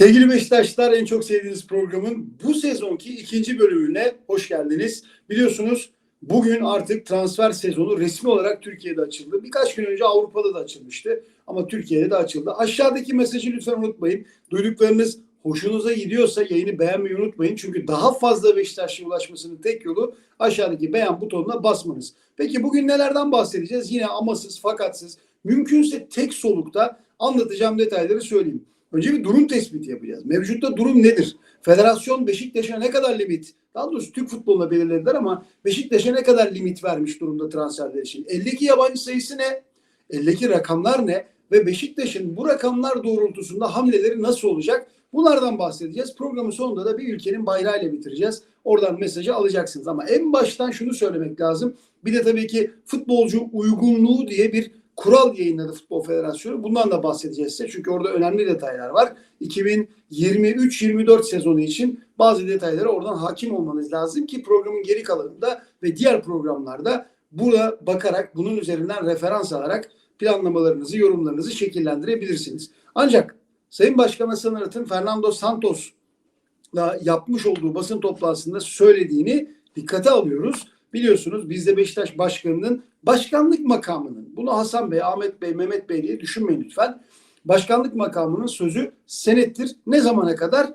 Sevgili Beşiktaşlar en çok sevdiğiniz programın bu sezonki ikinci bölümüne hoş geldiniz. Biliyorsunuz bugün artık transfer sezonu resmi olarak Türkiye'de açıldı. Birkaç gün önce Avrupa'da da açılmıştı ama Türkiye'de de açıldı. Aşağıdaki mesajı lütfen unutmayın. Duyduklarınız hoşunuza gidiyorsa yayını beğenmeyi unutmayın. Çünkü daha fazla Beşiktaş'a ulaşmasının tek yolu aşağıdaki beğen butonuna basmanız. Peki bugün nelerden bahsedeceğiz? Yine amasız fakatsız mümkünse tek solukta anlatacağım detayları söyleyeyim. Önce bir durum tespiti yapacağız. Mevcutta durum nedir? Federasyon Beşiktaş'a ne kadar limit, daha doğrusu Türk futboluna belirlediler ama Beşiktaş'a ne kadar limit vermiş durumda transferler için? Eldeki yabancı sayısı ne? Eldeki rakamlar ne? Ve Beşiktaş'ın bu rakamlar doğrultusunda hamleleri nasıl olacak? Bunlardan bahsedeceğiz. Programın sonunda da bir ülkenin bayrağıyla bitireceğiz. Oradan mesajı alacaksınız. Ama en baştan şunu söylemek lazım. Bir de tabii ki futbolcu uygunluğu diye bir kural yayınladı Futbol Federasyonu. Bundan da bahsedeceğiz size. Çünkü orada önemli detaylar var. 2023-24 sezonu için bazı detaylara oradan hakim olmanız lazım ki programın geri kalanında ve diğer programlarda buna bakarak bunun üzerinden referans alarak planlamalarınızı, yorumlarınızı şekillendirebilirsiniz. Ancak Sayın Başkan Hasan Arat'ın Fernando Santos'la yapmış olduğu basın toplantısında söylediğini dikkate alıyoruz. Biliyorsunuz bizde Beşiktaş Başkanı'nın başkanlık makamının, bunu Hasan Bey, Ahmet Bey, Mehmet Bey diye düşünmeyin lütfen. Başkanlık makamının sözü senettir. Ne zamana kadar?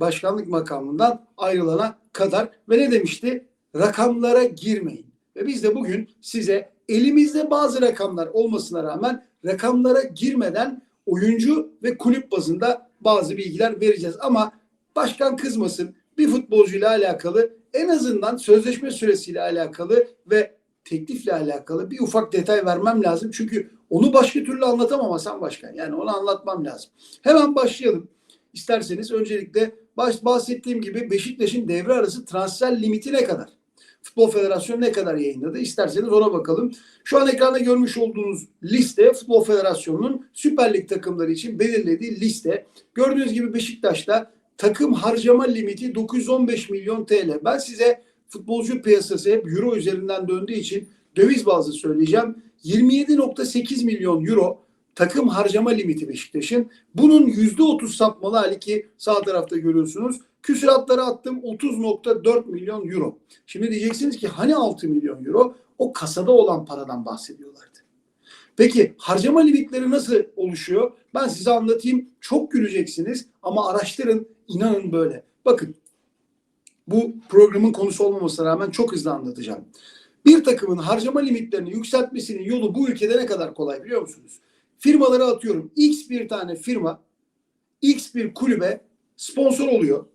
Başkanlık makamından ayrılana kadar. Ve ne demişti? Rakamlara girmeyin. Ve biz de bugün size elimizde bazı rakamlar olmasına rağmen rakamlara girmeden oyuncu ve kulüp bazında bazı bilgiler vereceğiz. Ama başkan kızmasın. Bir futbolcuyla alakalı en azından sözleşme süresiyle alakalı ve teklifle alakalı bir ufak detay vermem lazım. Çünkü onu başka türlü anlatamam Hasan Başkan. Yani onu anlatmam lazım. Hemen başlayalım. İsterseniz öncelikle baş, bahsettiğim gibi Beşiktaş'ın devre arası transfer limiti ne kadar? Futbol Federasyonu ne kadar yayınladı? İsterseniz ona bakalım. Şu an ekranda görmüş olduğunuz liste Futbol Federasyonu'nun Süper Lig takımları için belirlediği liste. Gördüğünüz gibi Beşiktaş'ta takım harcama limiti 915 milyon TL. Ben size futbolcu piyasası hep euro üzerinden döndüğü için döviz bazlı söyleyeceğim. 27.8 milyon euro takım harcama limiti Beşiktaş'ın. Bunun %30 sapmalı hali ki sağ tarafta görüyorsunuz. Küsuratları attım 30.4 milyon euro. Şimdi diyeceksiniz ki hani 6 milyon euro? O kasada olan paradan bahsediyorlardı. Peki harcama limitleri nasıl oluşuyor? Ben size anlatayım. Çok güleceksiniz ama araştırın. İnanın böyle. Bakın bu programın konusu olmamasına rağmen çok hızlı anlatacağım. Bir takımın harcama limitlerini yükseltmesinin yolu bu ülkede ne kadar kolay biliyor musunuz? Firmalara atıyorum. X bir tane firma X bir kulübe sponsor oluyor.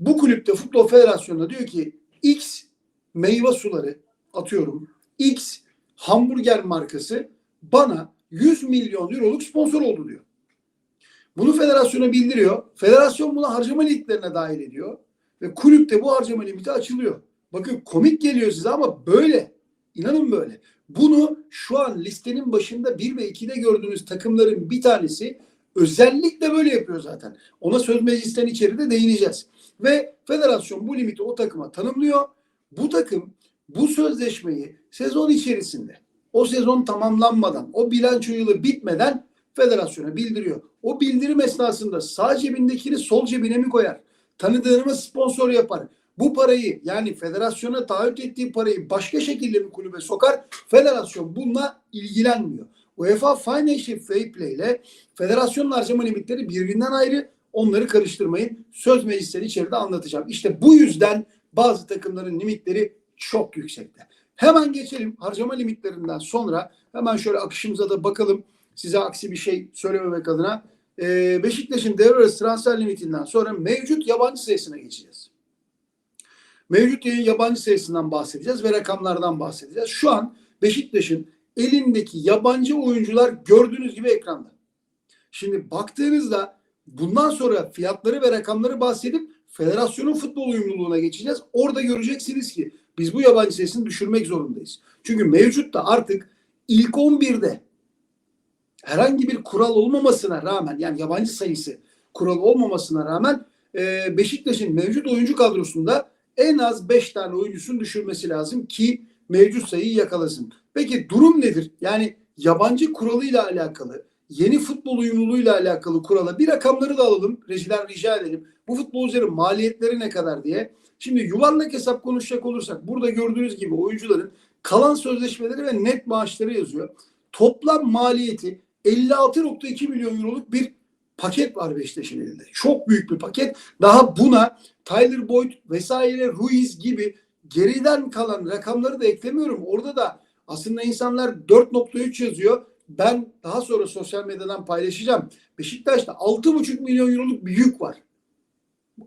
Bu kulüpte Futbol Federasyonu'na diyor ki X meyve suları atıyorum. X hamburger markası bana 100 milyon euroluk sponsor oldu diyor. Bunu federasyona bildiriyor. Federasyon bunu harcama limitlerine dahil ediyor. Ve kulüpte bu harcama limiti açılıyor. Bakın komik geliyor size ama böyle. İnanın böyle. Bunu şu an listenin başında 1 ve 2'de gördüğünüz takımların bir tanesi özellikle böyle yapıyor zaten. Ona söz meclisten içeride değineceğiz. Ve federasyon bu limiti o takıma tanımlıyor. Bu takım bu sözleşmeyi sezon içerisinde o sezon tamamlanmadan, o bilanço yılı bitmeden federasyona bildiriyor. O bildirim esnasında sağ cebindekini sol cebine mi koyar? Tanıdığını sponsor yapar? Bu parayı yani federasyona taahhüt ettiği parayı başka şekilde mi kulübe sokar? Federasyon bununla ilgilenmiyor. UEFA Financial Fair Play ile federasyonun harcama limitleri birbirinden ayrı. Onları karıştırmayın. Söz meclisleri içeride anlatacağım. İşte bu yüzden bazı takımların limitleri çok yüksekte. Hemen geçelim harcama limitlerinden sonra hemen şöyle akışımıza da bakalım. Size aksi bir şey söylememek adına. Ee, Beşiktaş'ın devre arası transfer limitinden sonra mevcut yabancı sayısına geçeceğiz. Mevcut yabancı sayısından bahsedeceğiz ve rakamlardan bahsedeceğiz. Şu an Beşiktaş'ın elindeki yabancı oyuncular gördüğünüz gibi ekranda. Şimdi baktığınızda bundan sonra fiyatları ve rakamları bahsedip federasyonun futbol uyumluluğuna geçeceğiz. Orada göreceksiniz ki biz bu yabancı sayısını düşürmek zorundayız. Çünkü mevcut da artık ilk 11'de herhangi bir kural olmamasına rağmen yani yabancı sayısı kural olmamasına rağmen Beşiktaş'ın mevcut oyuncu kadrosunda en az 5 tane oyuncusunu düşürmesi lazım ki mevcut sayıyı yakalasın. Peki durum nedir? Yani yabancı kuralıyla alakalı yeni futbol uyumluluğuyla alakalı kurala bir rakamları da alalım. Rejiden rica edelim. Bu futbolcuların maliyetleri ne kadar diye. Şimdi yuvarlak hesap konuşacak olursak burada gördüğünüz gibi oyuncuların kalan sözleşmeleri ve net maaşları yazıyor. Toplam maliyeti 56.2 milyon euroluk bir paket var Beşiktaş'ın elinde. Çok büyük bir paket. Daha buna Tyler Boyd vesaire Ruiz gibi geriden kalan rakamları da eklemiyorum. Orada da aslında insanlar 4.3 yazıyor. Ben daha sonra sosyal medyadan paylaşacağım. Beşiktaş'ta 6.5 milyon euroluk bir yük var.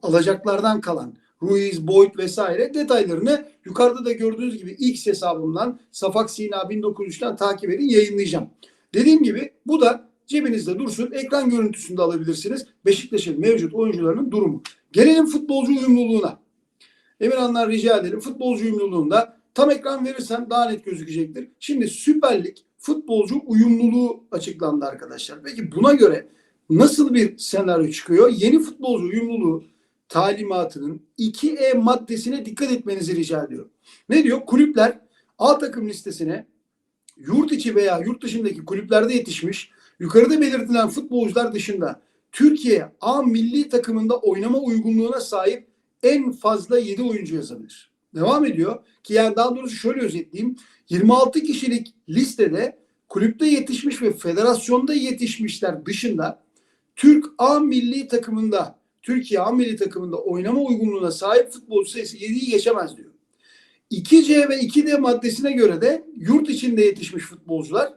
Alacaklardan kalan. Ruiz, Boyd vesaire detaylarını yukarıda da gördüğünüz gibi X hesabımdan Safak Sina 1903'ten takip edin yayınlayacağım. Dediğim gibi bu da cebinizde dursun. Ekran görüntüsünde alabilirsiniz. Beşiktaş'ın mevcut oyuncularının durumu. Gelelim futbolcu uyumluluğuna. Emirhanlar rica edelim. Futbolcu uyumluluğunda tam ekran verirsem daha net gözükecektir. Şimdi Süper Lig futbolcu uyumluluğu açıklandı arkadaşlar. Peki buna göre nasıl bir senaryo çıkıyor? Yeni futbolcu uyumluluğu talimatının 2E maddesine dikkat etmenizi rica ediyorum. Ne diyor? Kulüpler A takım listesine yurt içi veya yurt dışındaki kulüplerde yetişmiş yukarıda belirtilen futbolcular dışında Türkiye A milli takımında oynama uygunluğuna sahip en fazla 7 oyuncu yazabilir. Devam ediyor ki yani daha doğrusu şöyle özetleyeyim. 26 kişilik listede kulüpte yetişmiş ve federasyonda yetişmişler dışında Türk A milli takımında Türkiye A milli takımında oynama uygunluğuna sahip futbolcu sayısı 7'yi geçemez diyor. 2C ve 2D maddesine göre de yurt içinde yetişmiş futbolcular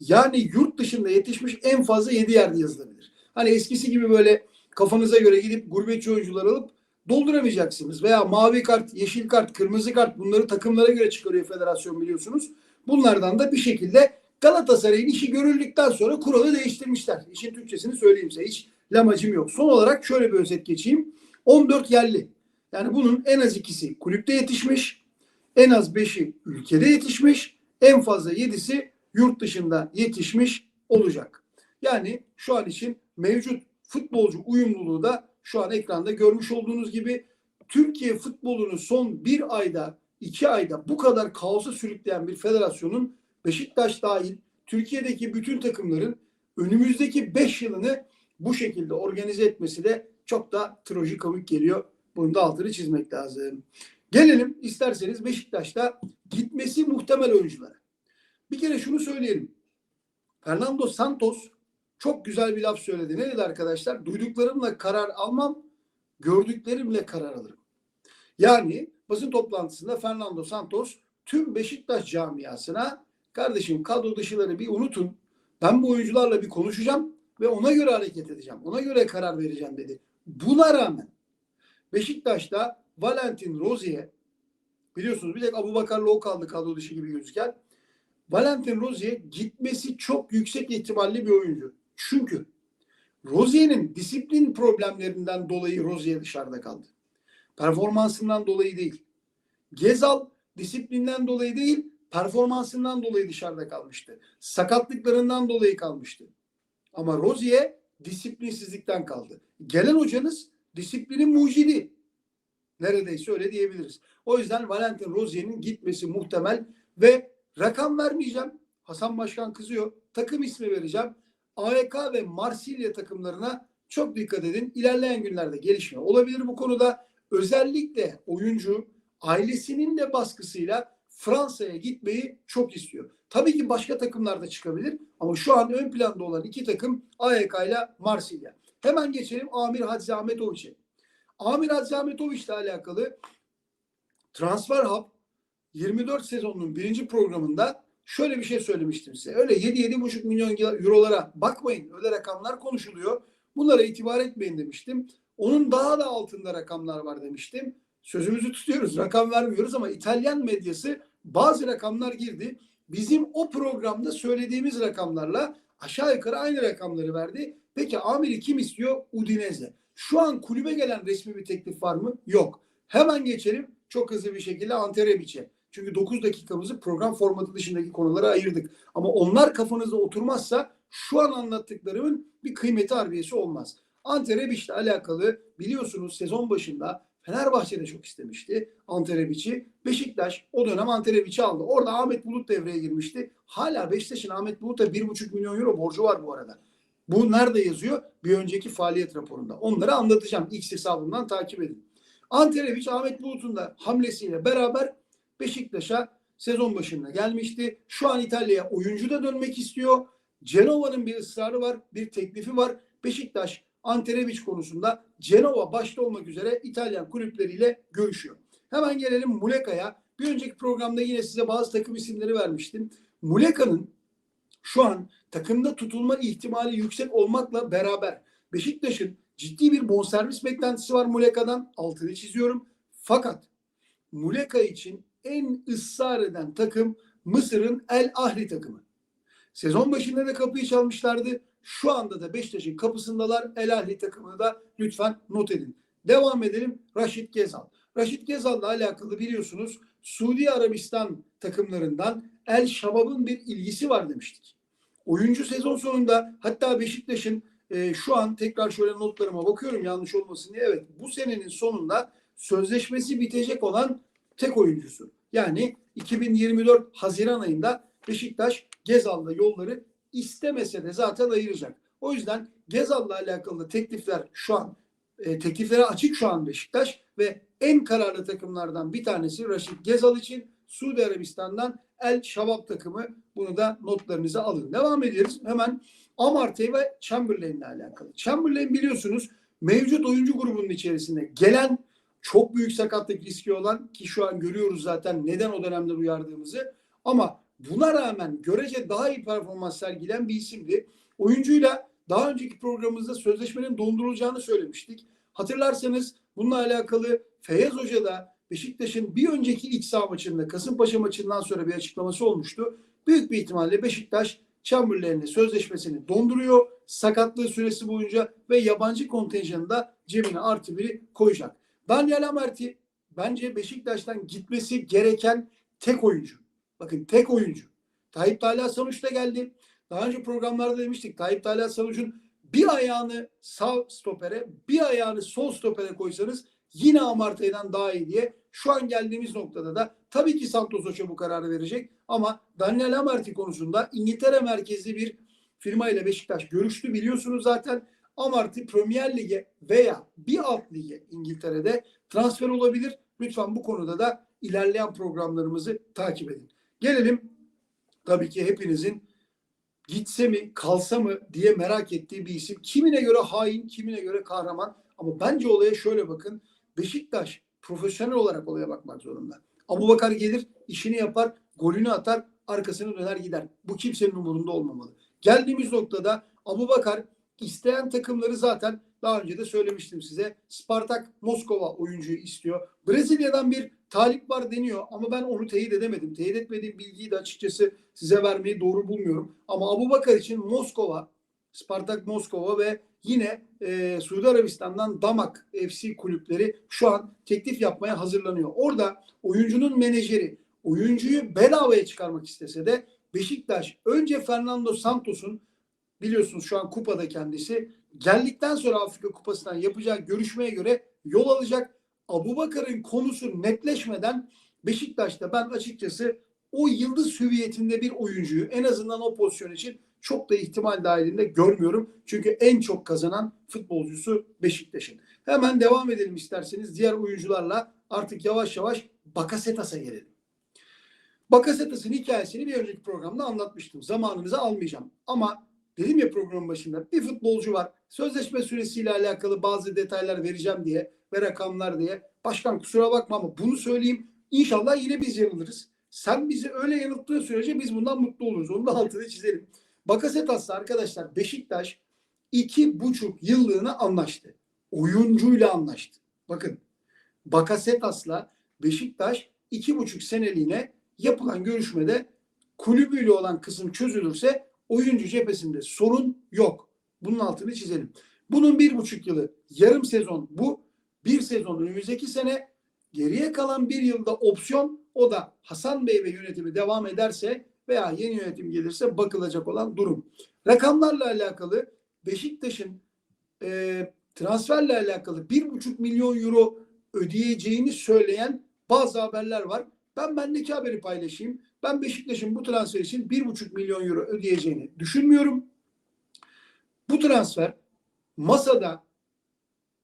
yani yurt dışında yetişmiş en fazla 7 yerde yazılabilir. Hani eskisi gibi böyle kafanıza göre gidip gurbetçi oyuncular alıp dolduramayacaksınız. Veya mavi kart, yeşil kart, kırmızı kart bunları takımlara göre çıkarıyor federasyon biliyorsunuz. Bunlardan da bir şekilde Galatasaray'ın işi görüldükten sonra kuralı değiştirmişler. İşin Türkçesini söyleyeyim size. Hiç lamacım yok. Son olarak şöyle bir özet geçeyim. 14 yerli. Yani bunun en az ikisi kulüpte yetişmiş. En az 5'i ülkede yetişmiş. En fazla 7'si yurt dışında yetişmiş olacak. Yani şu an için mevcut futbolcu uyumluluğu da şu an ekranda görmüş olduğunuz gibi Türkiye futbolunu son bir ayda, iki ayda bu kadar kaosa sürükleyen bir federasyonun Beşiktaş dahil Türkiye'deki bütün takımların önümüzdeki beş yılını bu şekilde organize etmesi de çok da trajikomik geliyor. Bunu da altını çizmek lazım. Gelelim isterseniz Beşiktaş'ta gitmesi muhtemel oyunculara. Bir kere şunu söyleyelim. Fernando Santos çok güzel bir laf söyledi. Ne dedi arkadaşlar? Duyduklarımla karar almam, gördüklerimle karar alırım. Yani basın toplantısında Fernando Santos tüm Beşiktaş camiasına kardeşim kadro dışıları bir unutun. Ben bu oyuncularla bir konuşacağım ve ona göre hareket edeceğim. Ona göre karar vereceğim dedi. Buna rağmen Beşiktaş'ta Valentin Rozier biliyorsunuz bir tek Abu Bakar'la o kaldı kadro dışı gibi gözüken. Valentin Rozier gitmesi çok yüksek ihtimalli bir oyuncu. Çünkü Rozier'in disiplin problemlerinden dolayı Rozier dışarıda kaldı. Performansından dolayı değil. Gezal disiplinden dolayı değil, performansından dolayı dışarıda kalmıştı. Sakatlıklarından dolayı kalmıştı. Ama Rozier disiplinsizlikten kaldı. Gelen hocanız disiplinin mucidi. Neredeyse öyle diyebiliriz. O yüzden Valentin Rozier'in gitmesi muhtemel ve rakam vermeyeceğim. Hasan Başkan kızıyor. Takım ismi vereceğim. AEK ve Marsilya takımlarına çok dikkat edin. İlerleyen günlerde gelişme olabilir bu konuda. Özellikle oyuncu ailesinin de baskısıyla Fransa'ya gitmeyi çok istiyor. Tabii ki başka takımlar da çıkabilir ama şu an ön planda olan iki takım AYK ile Marsilya. Hemen geçelim Amir Hadzi Ahmetoviç'e. Amir Hadzi Ahmetoviç ile alakalı Transfer Hub 24 sezonunun birinci programında şöyle bir şey söylemiştim size. Öyle 7-7,5 milyon eurolara bakmayın. Öyle rakamlar konuşuluyor. Bunlara itibar etmeyin demiştim. Onun daha da altında rakamlar var demiştim. Sözümüzü tutuyoruz. Rakam vermiyoruz ama İtalyan medyası bazı rakamlar girdi. Bizim o programda söylediğimiz rakamlarla aşağı yukarı aynı rakamları verdi. Peki Amir'i kim istiyor? Udinese. Şu an kulübe gelen resmi bir teklif var mı? Yok. Hemen geçelim çok hızlı bir şekilde Ante Rebic'e. Çünkü 9 dakikamızı program formatı dışındaki konulara ayırdık. Ama onlar kafanızda oturmazsa şu an anlattıklarımın bir kıymeti harbiyesi olmaz. Ante Rebic ile alakalı biliyorsunuz sezon başında Fenerbahçe de çok istemişti Anterebiç'i. Beşiktaş o dönem Anterebiç'i aldı. Orada Ahmet Bulut devreye girmişti. Hala Beşiktaş'ın Ahmet Bulut'a 1,5 milyon euro borcu var bu arada. Bu nerede yazıyor? Bir önceki faaliyet raporunda. Onları anlatacağım. X hesabından takip edin. Anterebiç Ahmet Bulut'un da hamlesiyle beraber Beşiktaş'a sezon başında gelmişti. Şu an İtalya'ya oyuncu da dönmek istiyor. Cenova'nın bir ısrarı var, bir teklifi var. Beşiktaş Anterebiç konusunda Cenova başta olmak üzere İtalyan kulüpleriyle görüşüyor. Hemen gelelim Muleka'ya. Bir önceki programda yine size bazı takım isimleri vermiştim. Muleka'nın şu an takımda tutulma ihtimali yüksek olmakla beraber Beşiktaş'ın ciddi bir bonservis beklentisi var Muleka'dan. Altını çiziyorum. Fakat Muleka için en ısrar eden takım Mısır'ın El Ahli takımı. Sezon başında da kapıyı çalmışlardı. Şu anda da Beşiktaş'ın kapısındalar. El Ahli takımını da lütfen not edin. Devam edelim. Raşit Gezal. Raşit Gezal'la alakalı biliyorsunuz Suudi Arabistan takımlarından El Şabab'ın bir ilgisi var demiştik. Oyuncu sezon sonunda hatta Beşiktaş'ın e, şu an tekrar şöyle notlarıma bakıyorum yanlış olmasın diye. Evet bu senenin sonunda sözleşmesi bitecek olan tek oyuncusu. Yani 2024 Haziran ayında Beşiktaş Gezal'la yolları istemese de zaten ayıracak. O yüzden Gezal'la alakalı teklifler şu an e, tekliflere açık şu an Beşiktaş ve en kararlı takımlardan bir tanesi Raşit Gezal için Suudi Arabistan'dan El Şabab takımı. Bunu da notlarınıza alın. Devam ediyoruz. Hemen Amartey ve Chamberlain'le alakalı. Chamberlain biliyorsunuz mevcut oyuncu grubunun içerisinde gelen çok büyük sakatlık riski olan ki şu an görüyoruz zaten neden o dönemde uyardığımızı ama buna rağmen görece daha iyi performans sergilen bir isimdi. Oyuncuyla daha önceki programımızda sözleşmenin dondurulacağını söylemiştik. Hatırlarsanız bununla alakalı Feyyaz Hoca da Beşiktaş'ın bir önceki iç saha maçında Kasımpaşa maçından sonra bir açıklaması olmuştu. Büyük bir ihtimalle Beşiktaş Chamberlain'le sözleşmesini donduruyor. Sakatlığı süresi boyunca ve yabancı kontenjanında cebine artı biri koyacak. Daniel Amerti bence Beşiktaş'tan gitmesi gereken tek oyuncu. Bakın tek oyuncu. Tayyip Talha Sanuç da geldi. Daha önce programlarda demiştik. Tayyip Talha Sanuç'un bir ayağını sağ stopere, bir ayağını sol stopere koysanız yine Amartey'den daha iyi diye şu an geldiğimiz noktada da tabii ki Santos Hoca bu kararı verecek ama Daniel Amartey konusunda İngiltere merkezli bir firma ile Beşiktaş görüştü biliyorsunuz zaten. Amartey Premier Lig'e veya bir alt lige İngiltere'de transfer olabilir. Lütfen bu konuda da ilerleyen programlarımızı takip edin. Gelelim tabii ki hepinizin gitse mi kalsa mı diye merak ettiği bir isim. Kimine göre hain, kimine göre kahraman. Ama bence olaya şöyle bakın. Beşiktaş profesyonel olarak olaya bakmak zorunda. Abu Bakar gelir, işini yapar, golünü atar, arkasını döner gider. Bu kimsenin umurunda olmamalı. Geldiğimiz noktada Abu Bakar isteyen takımları zaten daha önce de söylemiştim size. Spartak Moskova oyuncuyu istiyor. Brezilya'dan bir talip var deniyor ama ben onu teyit edemedim. Teyit etmediğim bilgiyi de açıkçası size vermeyi doğru bulmuyorum. Ama Abu Bakar için Moskova, Spartak Moskova ve yine e, Suudi Arabistan'dan Damak FC kulüpleri şu an teklif yapmaya hazırlanıyor. Orada oyuncunun menajeri oyuncuyu bedavaya çıkarmak istese de Beşiktaş önce Fernando Santos'un biliyorsunuz şu an kupada kendisi geldikten sonra Afrika Kupası'ndan yapacağı görüşmeye göre yol alacak. Abu Bakar'ın konusu netleşmeden Beşiktaş'ta ben açıkçası o yıldız hüviyetinde bir oyuncuyu en azından o pozisyon için çok da ihtimal dahilinde görmüyorum. Çünkü en çok kazanan futbolcusu Beşiktaş'ın. Hemen devam edelim isterseniz diğer oyuncularla artık yavaş yavaş Bakasetas'a gelelim. Bakasetas'ın hikayesini bir önceki programda anlatmıştım. Zamanınızı almayacağım. Ama dedim ya programın başında bir futbolcu var. Sözleşme süresiyle alakalı bazı detaylar vereceğim diye ve rakamlar diye. Başkan kusura bakma ama bunu söyleyeyim. İnşallah yine biz yanılırız. Sen bizi öyle yanılttığın sürece biz bundan mutlu oluruz. Onu da altını çizelim. Bakasetas'la arkadaşlar Beşiktaş iki buçuk yıllığına anlaştı. Oyuncuyla anlaştı. Bakın Bakasetas'la Beşiktaş iki buçuk seneliğine yapılan görüşmede kulübüyle olan kısım çözülürse oyuncu cephesinde sorun yok. Bunun altını çizelim. Bunun bir buçuk yılı yarım sezon bu. Bir sezon önümüzdeki sene geriye kalan bir yılda opsiyon o da Hasan Bey ve yönetimi devam ederse veya yeni yönetim gelirse bakılacak olan durum. Rakamlarla alakalı Beşiktaş'ın e, transferle alakalı bir buçuk milyon euro ödeyeceğini söyleyen bazı haberler var. Ben bendeki haberi paylaşayım. Ben Beşiktaş'ın bu transfer için 1,5 milyon euro ödeyeceğini düşünmüyorum. Bu transfer masada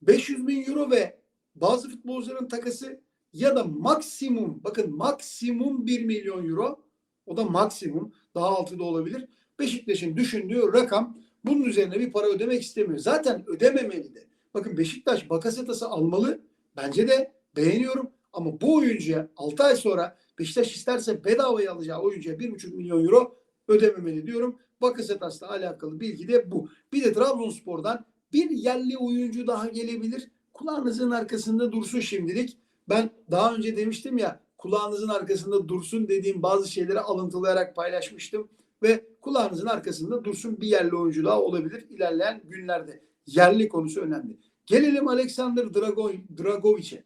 500 bin euro ve bazı futbolcuların takası ya da maksimum bakın maksimum 1 milyon euro o da maksimum daha altı da olabilir. Beşiktaş'ın düşündüğü rakam bunun üzerine bir para ödemek istemiyor. Zaten ödememeli de. Bakın Beşiktaş Bakasetas'ı almalı. Bence de beğeniyorum. Ama bu oyuncuya 6 ay sonra Beşiktaş isterse bedavaya alacağı oyuncuya 1,5 milyon euro ödememeli diyorum. Bakasetas'la alakalı bilgi de bu. Bir de Trabzonspor'dan bir yerli oyuncu daha gelebilir. Kulağınızın arkasında dursun şimdilik. Ben daha önce demiştim ya kulağınızın arkasında dursun dediğim bazı şeyleri alıntılayarak paylaşmıştım. Ve kulağınızın arkasında dursun bir yerli oyuncu daha olabilir ilerleyen günlerde. Yerli konusu önemli. Gelelim Alexander Drago Dragovic'e.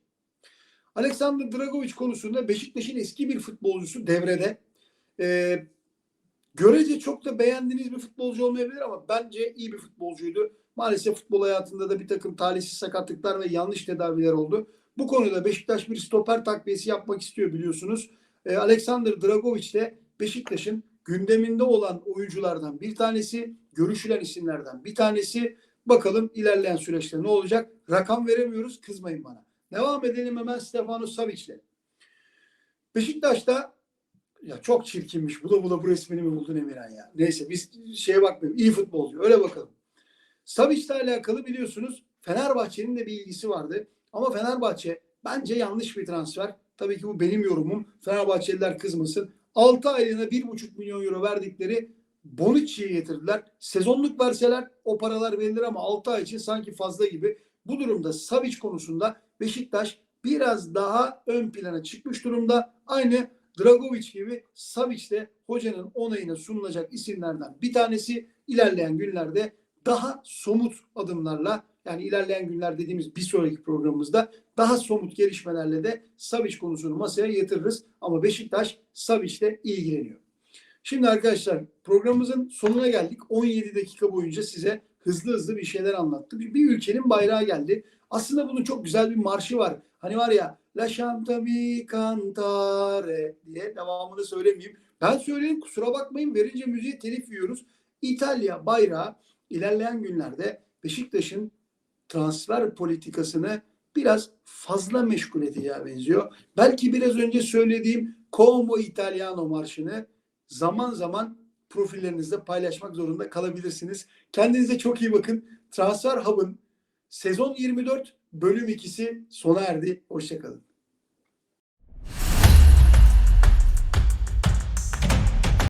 Alexander Dragovic konusunda Beşiktaş'ın eski bir futbolcusu devrede. Ee, görece çok da beğendiğiniz bir futbolcu olmayabilir ama bence iyi bir futbolcuydu. Maalesef futbol hayatında da bir takım talihsiz sakatlıklar ve yanlış tedaviler oldu. Bu konuda Beşiktaş bir stoper takviyesi yapmak istiyor biliyorsunuz. Ee, Alexander Dragovic de Beşiktaş'ın gündeminde olan oyunculardan bir tanesi, görüşülen isimlerden bir tanesi. Bakalım ilerleyen süreçte ne olacak? Rakam veremiyoruz, kızmayın bana. Devam edelim hemen Stefano Savic'le. Beşiktaş'ta ya çok çirkinmiş. Bu da bu da bu resmini mi buldun Emirhan ya? Neyse biz şeye bakmayalım. İyi futbolcu. Öyle bakalım. Savic'le alakalı biliyorsunuz Fenerbahçe'nin de bir ilgisi vardı. Ama Fenerbahçe bence yanlış bir transfer. Tabii ki bu benim yorumum. Fenerbahçeliler kızmasın. 6 aylığına 1,5 milyon euro verdikleri Bonucci'yi getirdiler. Sezonluk verseler o paralar verilir ama 6 ay için sanki fazla gibi. Bu durumda Savic konusunda Beşiktaş biraz daha ön plana çıkmış durumda. Aynı Dragovic gibi Savic de hocanın onayına sunulacak isimlerden bir tanesi. İlerleyen günlerde daha somut adımlarla yani ilerleyen günler dediğimiz bir sonraki programımızda daha somut gelişmelerle de Savic konusunu masaya yatırırız. Ama Beşiktaş Savic'le ilgileniyor. Şimdi arkadaşlar programımızın sonuna geldik. 17 dakika boyunca size hızlı hızlı bir şeyler anlattım. Bir ülkenin bayrağı geldi. Aslında bunun çok güzel bir marşı var. Hani var ya La Chanta mi cantare diye devamını söylemeyeyim. Ben söyleyeyim kusura bakmayın verince müziği telif yiyoruz. İtalya bayrağı ilerleyen günlerde Beşiktaş'ın transfer politikasını biraz fazla meşgul edeceğe benziyor. Belki biraz önce söylediğim Como Italiano marşını zaman zaman profillerinizde paylaşmak zorunda kalabilirsiniz. Kendinize çok iyi bakın. Transfer Hub'ın sezon 24 bölüm 2'si sona erdi. Hoşçakalın.